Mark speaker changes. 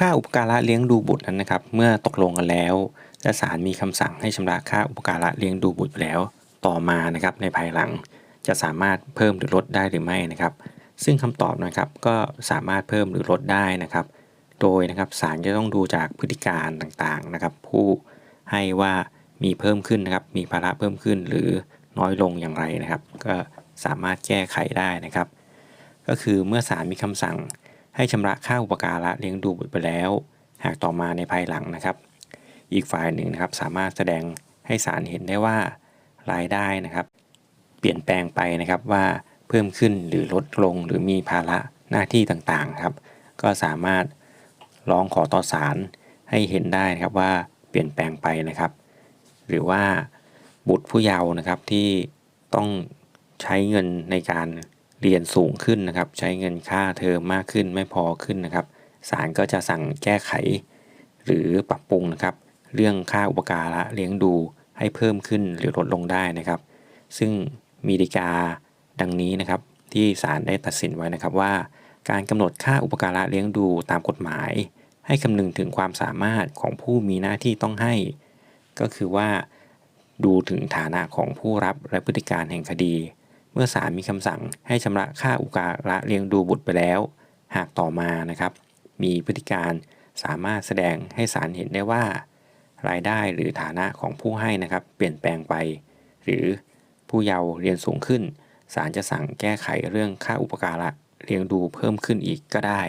Speaker 1: ค่าอุปการะเลี้ยงดูบุตรนั้นนะครับ เมื่อตกลงกันแล้ว และศาลมีคำสั่งให้ชำระค่าอุปการะเลี้ยงดูบุตรแล้ว ต่อมานะครับในภายหลัง จะสามารถเพิ่มหรือลดได้หรือไม่นะครับ ซึ่งคำตอบนะครับก็สามารถเพิ่มหรือลดได้นะครับ โดยนะครับศาลจะต้องดูจากพฤติการต่างๆนะครับ ผู้ให้ว่ามีเพิ่มขึ้นนะครับ มีภาระเพิ่มขึ้นหรือน้อยลงอย่างไรนะครับ ก็สามารถแก้ไขได้นะครับ ก็คือเมื่อศาลมีคำสั่ง ให้ชำระค่าอุปการะเลี้ยงดูบุตรไปแล้ว หากต่อมาในภายหลังนะครับ อีกฝ่ายหนึ่งนะครับสามารถแสดงให้ศาลเห็นได้ว่ารายได้นะครับ เปลี่ยนแปลงไปนะครับว่าเพิ่มขึ้นหรือลดลงหรือมีภาระหน้าที่ต่างๆครับ ก็สามารถร้องขอต่อศาลให้เห็นได้นะครับว่าเปลี่ยนแปลงไปนะครับ หรือว่าบุตรผู้เยาว์นะครับที่ต้องใช้เงินในการ เรียนสูงขึ้นนะครับ ใช้เงินค่าเทอมมากขึ้นไม่พอขึ้นนะครับศาลก็จะสั่งแก้ไข หรือปรับปรุงนะครับ เรื่องค่าอุปการะเลี้ยงดูให้เพิ่มขึ้นหรือลดลงได้นะครับ ซึ่งมีฎีกาดังนี้นะครับ ที่ศาลได้ตัดสินไว้นะครับว่า การกำหนดค่าอุปการะเลี้ยงดูตามกฎหมาย ให้คำนึงถึงความสามารถของผู้มีหน้าที่ต้องให้ ก็คือว่า ดูถึงฐานะของผู้รับและพฤติการแห่งคดี เมื่อศาลมีคำสั่งให้ชำระค่าอุปการะเลี้ยงดูบุตรไปแล้ว หากต่อมานะครับ มีพฤติการสามารถแสดงให้ศาลเห็นได้ว่า รายได้หรือฐานะของผู้ให้นะครับ เปลี่ยนแปลงไป หรือผู้เยาว์เรียนสูงขึ้นศาลจะสั่งแก้ไขเรื่องค่าอุปการะเลี้ยงดูเพิ่มขึ้นอีกก็ได้